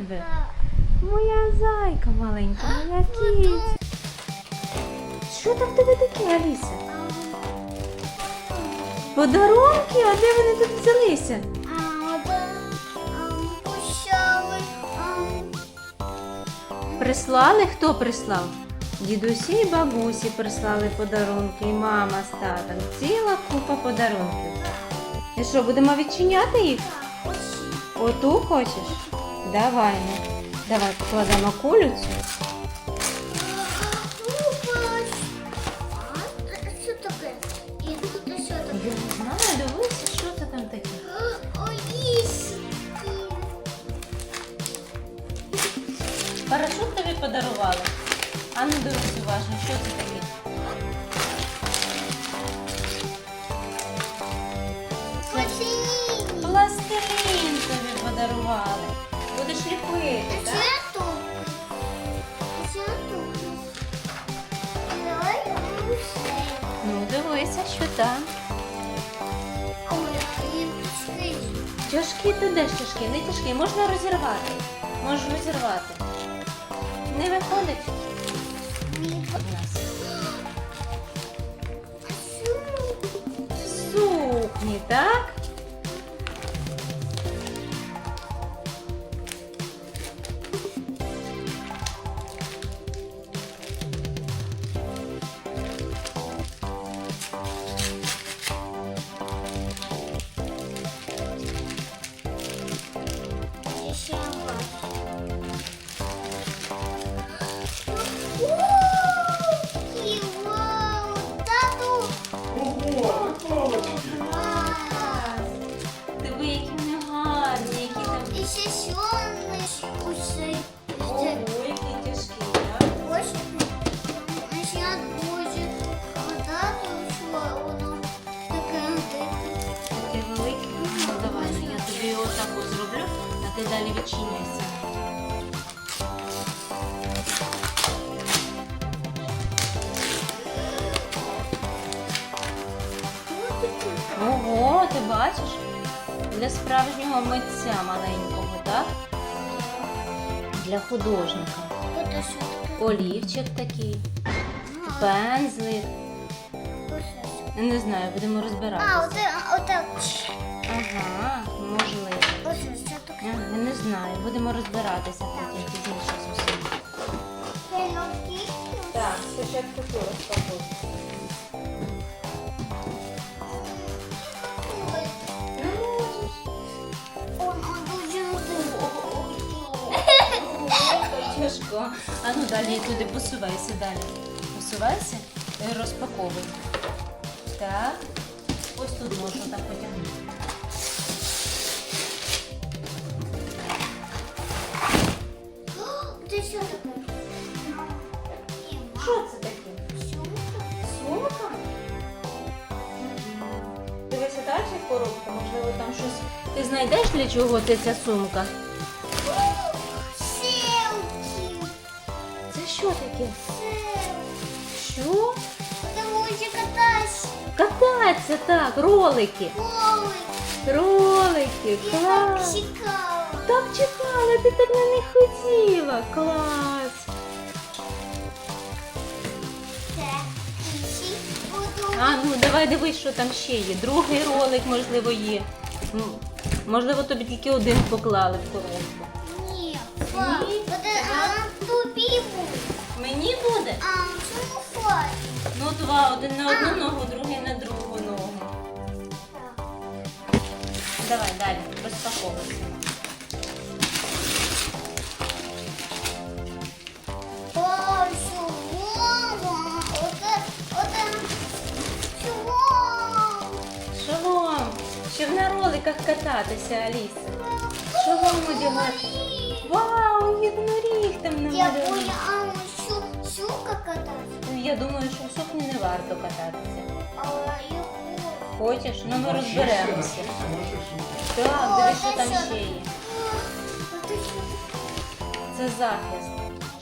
Тебе! Моя зайка маленька, моя кіця. Що там в тебе таке, Аліса? Подарунки? А де вони тут взялися? Прислали? Хто прислав? Дідусі і бабусі прислали подарунки, і мама з татом. Ціла купа подарунків. І що, будемо відчиняти їх? Оту хочеш? Давай, ну. Давай покладемо кулю цю. Ліпити, А так? що тут? А що тут? Давай усе. Ну, дивися, що там. Ой. Тяжкі ти де ж тяжкі? Не тяжкі, можна розірвати. Можеш розірвати. Не виходить Ні. в нас. А що? Сукні, так? Ти бачиш? Для справжнього митця маленького, так? Для художника. Олівчик такий, А, пензлик. Не знаю, будемо А, розбиратися. отак. Ага, можливо. Ось що таке. Я не знаю, будемо розбиратися потім пізніше з усім. Так, спочатку ту розпакуй. Тяжко. А ну далі туди посувайся далі. Посувайся і розпаковуй. Так. Ось тут можна так потягнути. Це що таке? Що це таке? Сумка? Дивися далі коробка, можливо, там щось. Ти знайдеш для чого це ця сумка? Таке? Що? Потому що катайся. Кататься так, ролики. Голий. Ролики, Я так клас. чекала. Так чекала, ти так на них хотіла. Клас. Це інші буду. А, ну давай дивись, що там ще є. Другий ролик, можливо, є. Можливо, тобі тільки один поклали в коробку. Ні. Пап, Ні? буде, а тобі буде. Мені буде? А чому фай? Ну, два, один на одну ногу, другий на другу ногу. Давай далі, розпаковуйся. О, чого? Оце, оце, чого? Шолом! Щоб на роликах кататися, Аліса. Шолом одягати. Вау, єдиноріг там Я намалював. поняла, а що, щука кататься? Я думаю, що в сукні не варто кататися. А я Хочеш? Ну ми розберемося. О, Так, дивись, що це там що? ще є. Що? Це захист.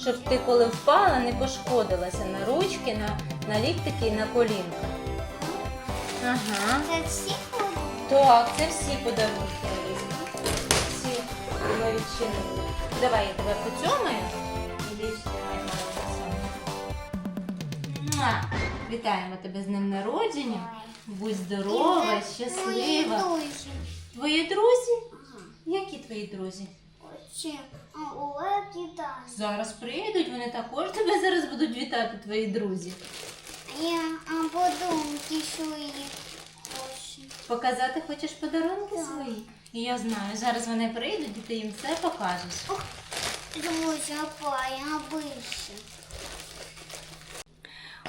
Щоб ти коли впала, не пошкодилася на ручки, на, на ліктики і на колінка. Ага. Це всі ходять? Так, це всі подарунки. Всі. відчинили. Давай я тебе поцьомаю. Муа! Вітаємо тебе з днем народження. Будь здорова, щаслива. Твої друзі? Які твої друзі? Зараз приїдуть, вони також тебе зараз будуть вітати, твої друзі. Я а подумки свої. Ось. Показати хочеш подарунки свої? І я знаю, зараз вони прийдуть і ти їм все покажеш. Друзі, апа, я бився.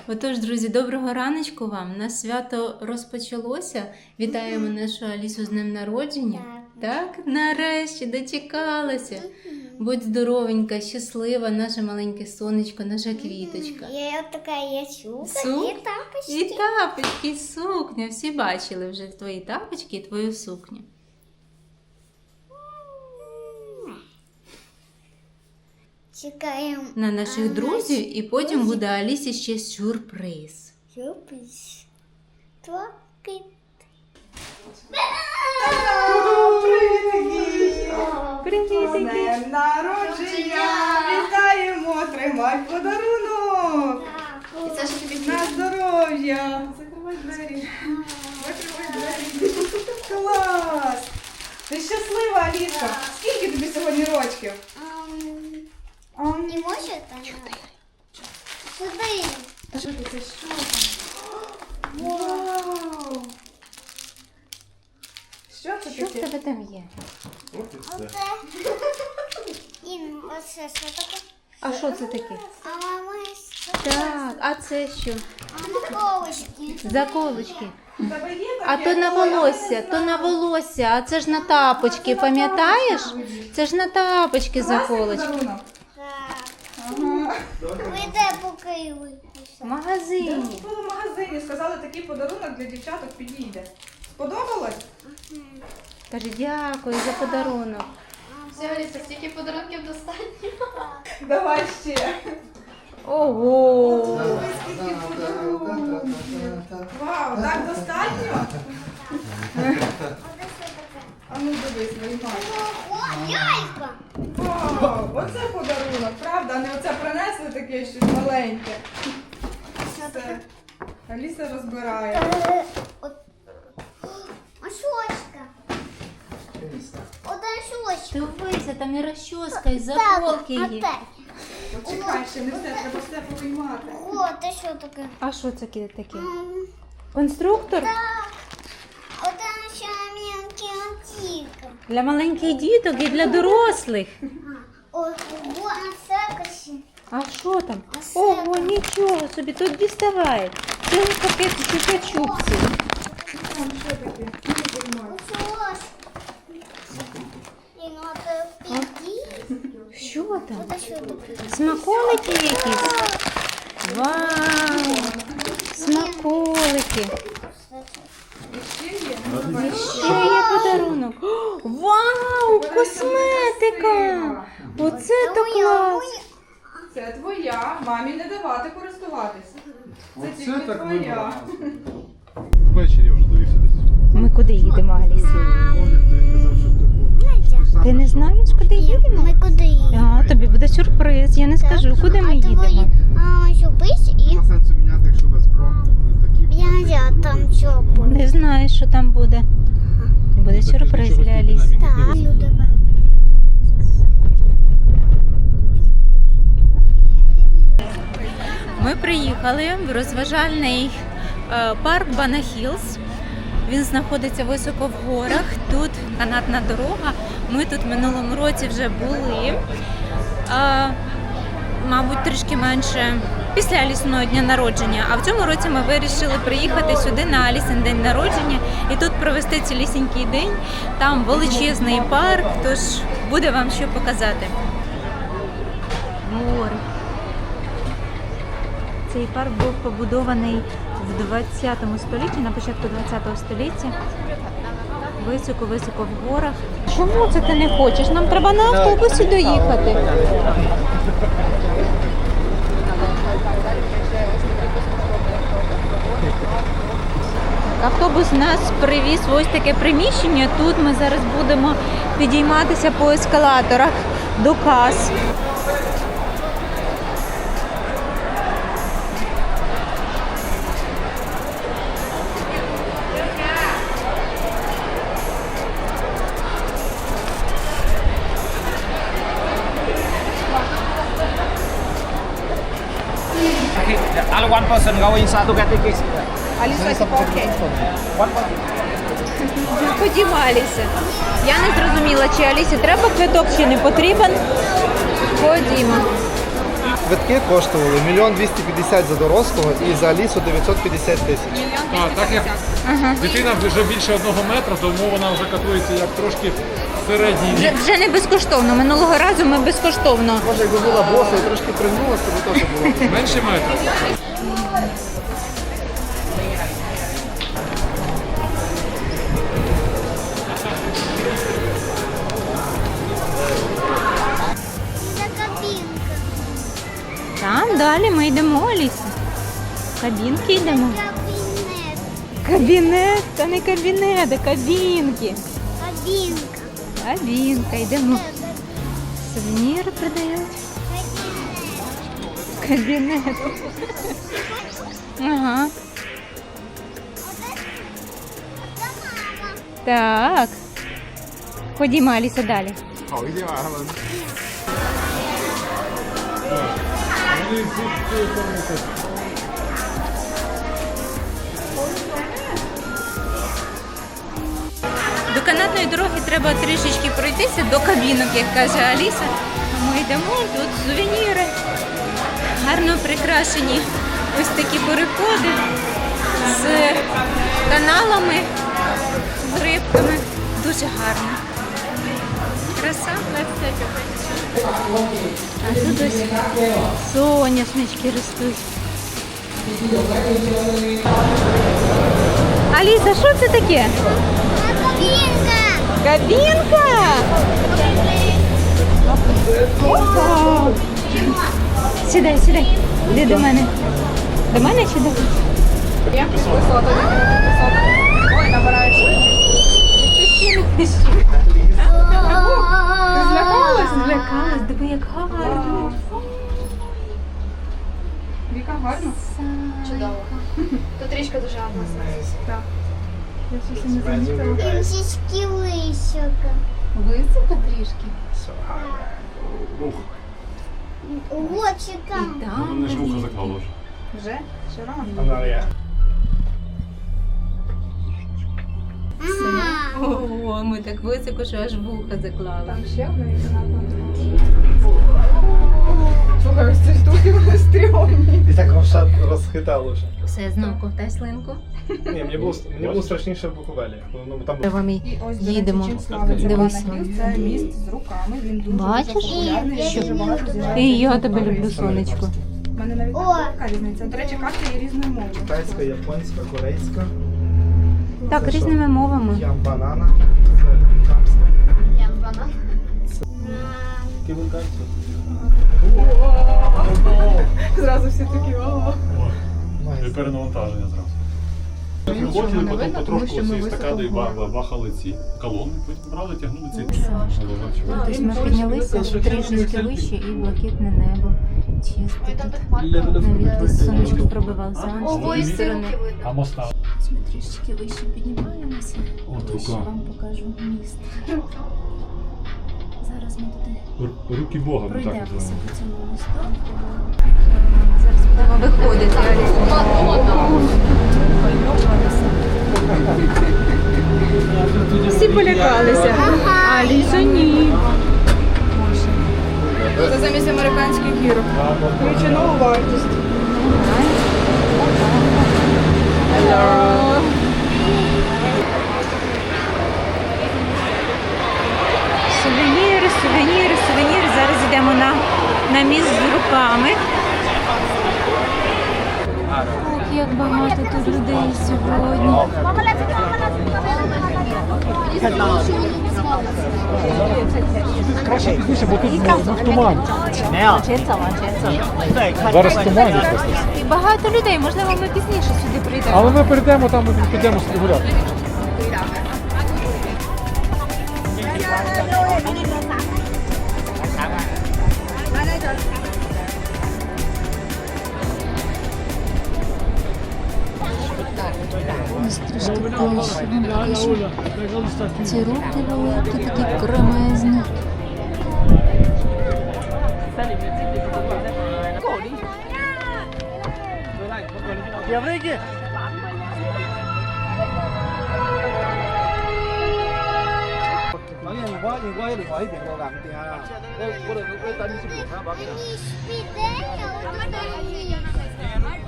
Отож, друзі, доброго раночку вам. На свято розпочалося. Вітаємо нашу Алісу з днем народження. Так, нарешті дочекалася. Будь здоровенька, щаслива, наше маленьке сонечко, наша квіточка. Я така є чука, Сук? і тапочки. І тапочки, і сукня. Всі бачили вже твої тапочки і твою сукню. Чекаємо. На наших друзів, і потім буде Алісі ще сюрприз. Юпись. Твоки. Днем народження! Вітаємо! Тримай подарунок! На здоров'я! Закривай двері. Закривай двері. Клас! Ти щаслива, Аліска! Скільки тобі сьогодні рочків? А, Не може там? Сюди. Що це? Що там? Вау! Що це Що в таке? тебе там є? От і все. Що таке? А що це таке? А мама Так, а це що? А наколочки. Заколочки. В тебе є А таке? то на Ой, волосся, то на волосся, а це ж на тапочки, пам'ятаєш? Це ж на тапочки Класний заколочки. подарунок. Ви де покрили? В магазині. Ми в магазині сказали, такий подарунок для дівчаток підійде. Сподобалось? Каже, дякую за подарунок. Все, Аліса, стільки подарунків достатньо. Давай ще. Ого! Скільки подарунок. Вау, так достатньо? А ну дивись, виймай. О, яйка. Вау, оце подарунок, правда? А не оце принесли таке щось маленьке. Все. Аліса розбирає. От. А шочка. Одна шочка. Дивися, там і розчоска, і заколки є. Почекай, ще не все, треба все повиймати. О, це що таке? А що це таке? Конструктор? Так. Ще. Для маленьких діток і для дорослих. О, о, а це каші. А що там? Ого, нічого собі, тут діставай. Це пакет чупа-чупсів. Що там? Смаколики якісь? Вау! Смаколики. Ще є? Подарунок. Вау! Косметика! Оце то клас! Це твоя, мамі не давати користуватися. Це Оце тільки так твоя. Ввечері вже довівся десь. Ми куди їдемо, Аліс? Ти не знаєш, куди їдемо? Ми куди їдемо? А, тобі буде сюрприз. Я не скажу, куди ми а їдемо. а, зубись і Нема сенсу міняти, якщо без про такі. я, я там що буде. Не знаю, що там буде. Буде сюрприз для Аліси. Так, Ми приїхали в розважальний е, парк Банахілс. Він знаходиться високо в горах. Тут канатна дорога. Ми тут в минулому році вже були. Мабуть, трішки менше після Алісиного дня народження. А в цьому році ми вирішили приїхати сюди на Алісин день народження і тут провести цілісінький день. Там величезний парк, тож буде вам що показати. Гори. Цей парк був побудований в 20 столітті, на початку 20 століття. Високо-високо в горах. Чому це ти не хочеш? Нам треба на автобусі доїхати. автобус нас привіз в ось таке приміщення. Тут ми зараз будемо підійматися по ескалаторах до кас. Only one person go inside to get tickets. Аліса, person. Ходімо, Аліса. Я не зрозуміла, чи Алісі треба квиток, чи не потрібен. Ходімо. Квитки коштували мільйон 250 за дорослого і за Алісу 950 тисяч. А, так як дитина вже більше одного метра, тому вона вже катується як трошки середній Вже, вже не безкоштовно. Минулого разу ми безкоштовно. Може, якби була боса і трошки пригнулася, то теж було. Менше метра. Там далі ми йдемо, Аліса. Кабінки йдемо. Кабінет. Кабінет, це не кабінет, а кабінки. Кабінка. Кабінка, йдемо. Сувеніри продають. Кабінет. Ага. Так. Ходімо, Аліса, далі. До канатної дороги треба трішечки пройтися до кабінок, як каже Аліса. Ми йдемо, тут сувеніри. Гарно прикрашені ось такі переходи з каналами, з рибками. Дуже гарно. Краса. А тут ось соняшнички ростуть. Аліса, що це таке? Кабінка. Кабінка! Опа! Сідай, сідай. Іди до мене. До мене чи до? Я висота, висота. Ой, набираєш. Ти злякалась? Злякалась, диви, як гарно. Віка гарно. Чудово. Тут річка дуже гарна. Так. Я щось не замітила. Висока. Високо трішки. Очі там. Там. Мене ж вуха заклало вже. Вже? Ще рано. Ага. О, ми так високо, що аж вуха заклали. Там ще одна і. Слухай, ось ці штуки вони стрьомні. І так роз- розхитало вже. Все, знов ковтай слинку. Ні, мені було, мені було страшніше в Буковелі. Ну, там ось, їдемо. Дивись. Це міст з руками. Він дуже Бачиш? популярний. І- Дуже багато з'їжджає І я тебе люблю, сонечко. У мене навіть О! така різниця. До речі, карта є різною мовою. китайська, японська, корейська, Так, Це що? різними мовами. ям банана, це. Я банан. Зразу всі такі о. І перенавантаження зразу. Виходили, потім потрошку ці естакади ба- бахали ці колони, потім брали, тягнули ці. Тобто ми піднялися трішечки вище і блакитне небо. Чисто тут. Навіть сонечко пробивав за сторони. А моста? Ми трішечки вище піднімаємося. От Ще вам покажу міст. Зараз ми туди Руки Бога, ми так пройдемося по цьому мосту. Зараз будемо виходити. Всі полякалися. А Ліза ні. Це замість американських гірок. Включи нову вартість. Сувеніри, сувеніри, сувеніри. Зараз йдемо на, на міст з руками як багато тут людей сьогодні. Краще тихіше, бо тут ну, туман. Зараз туман просто. І багато людей, можливо, ми пізніше сюди прийдемо. Але ми прийдемо там і підемо сюди гуляти. Thank you. Ці руки великі, такі кремезні. Bác?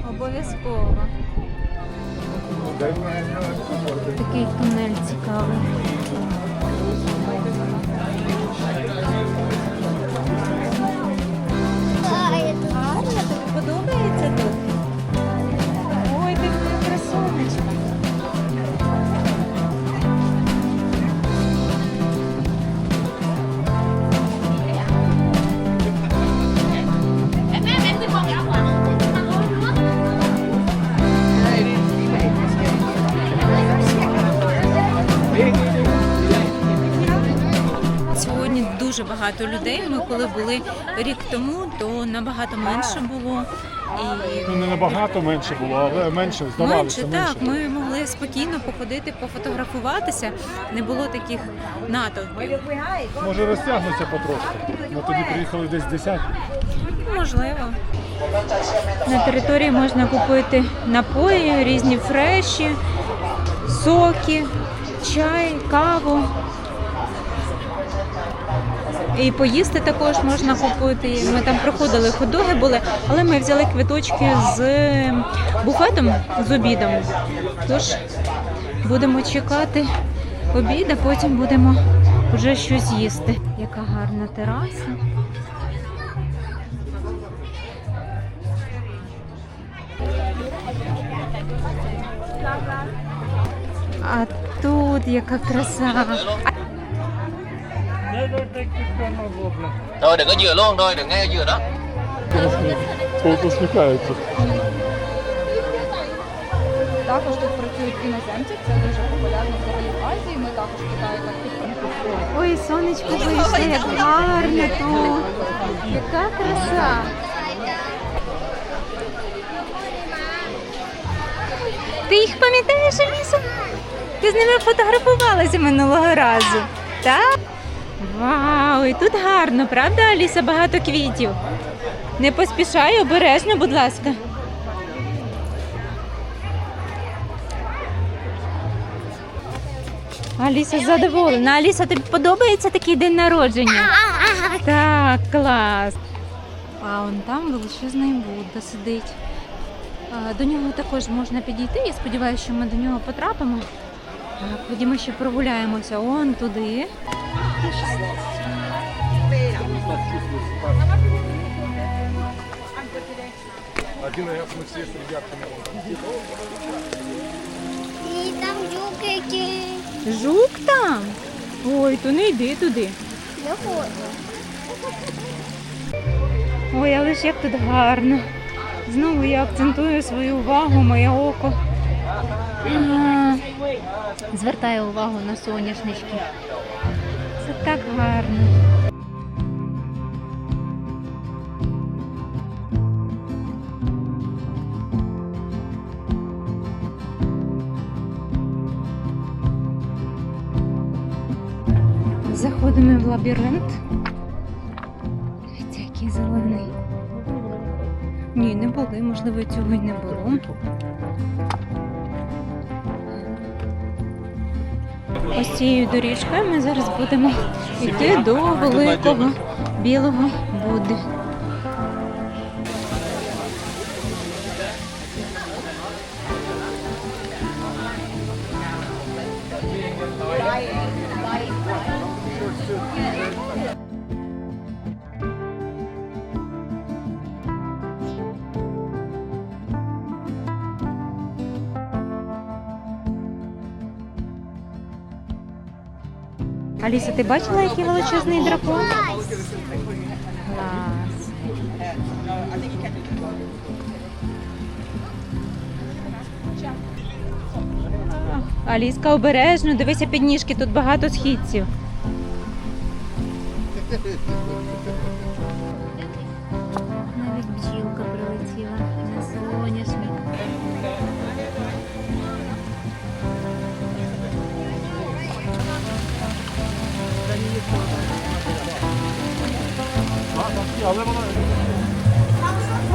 Обов'язково. Такий тунель цікавий. Дуже багато людей. Ми коли були рік тому, то набагато менше було. І Ну, не набагато менше було, але менше, здавалося, менше, так, ми могли спокійно походити, пофотографуватися. Не було таких натовпів. Може розтягнеться потрошки. Ми тоді приїхали десь 10. Можливо. На території можна купити напої, різні фреші, соки, чай, каву. І поїсти також можна купити. Ми там проходили ходоги були, але ми взяли квиточки з буфетом з обідом. Тож будемо чекати обід, а потім будемо вже щось їсти. Яка гарна тераса. А тут яка краса. Thôi đừng có dừa luôn thôi, đừng nghe dừa đó. Посміхається. Також тут працюють іноземці, це дуже популярно взагалі в Азії. Ми також Китаю так підтримуємо. Ой, сонечко вийшло, як гарно тут. Яка краса. Ти їх пам'ятаєш, Аліса? Ти з ними фотографувалася минулого разу. Так? Вау, і тут гарно, правда, Аліса? Багато квітів. Не поспішай, обережно, будь ласка. Аліса задоволена. Аліса, тобі подобається такий день народження? Так, клас. А он там величезний Будда сидить. До нього також можна підійти. Я сподіваюся, що ми до нього потрапимо. Ходімо ще прогуляємося. Он туди. Один раз ми всі з ребятками. І там жуки. Жук там. Ой, то не йди туди. Не хочу. Ой, але ж як тут гарно. Знову я акцентую свою увагу, моє око. Звертаю увагу на соняшнички. Так гарно. Заходимо в лабіринт. Дивіться, який зелений. Ні, не були, можливо, цього й не було. Ось цією доріжкою ми зараз будемо йти до великого білого Будди. Аліса, ти бачила, який величезний дракон? Клас. Аліска, обережно, дивися під ніжки, тут багато східців.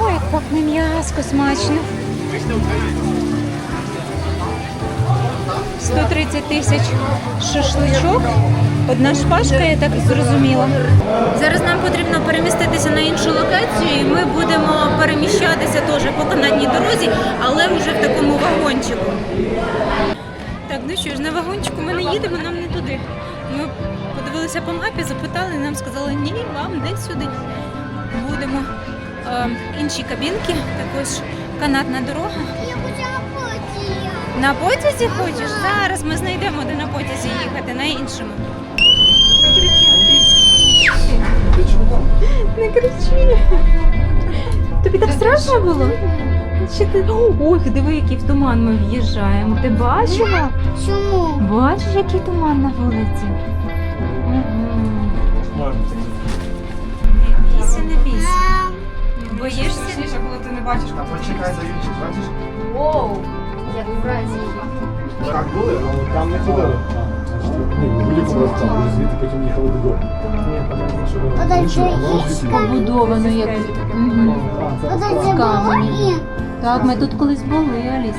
Ой, як пахне м'яско смачно. 130 тисяч шашличок. Одна шпажка, я так зрозуміла. Зараз нам потрібно переміститися на іншу локацію, і ми будемо переміщатися теж по канатній дорозі, але вже в такому вагончику. Так, ну що ж, на вагончику ми не їдемо, нам не туди. Ми подивилися по мапі, запитали, нам сказали, ні, вам десь сюди. Будемо е, інші кабінки, також канатна дорога. Я хочу на потім. На потязі хочеш? Зараз ми знайдемо, де на потязі їхати, на іншому. Не кричи. Тобі так страшно було? Чи ти... Ой, диви, який в туман ми в'їжджаємо. Ти бачила? Чому? Бачиш, який туман на вулиці? Не бійся, не бійся. Боїшся? Страшніше, коли ти не бачиш. Почекай за інших, бачиш? Воу! Як в Бразилії. Так були, але там не ходили. Оце яєчка. Побудовано як. Мгм. Оце З каменю. було і Так, ми тут колись були, Аліса.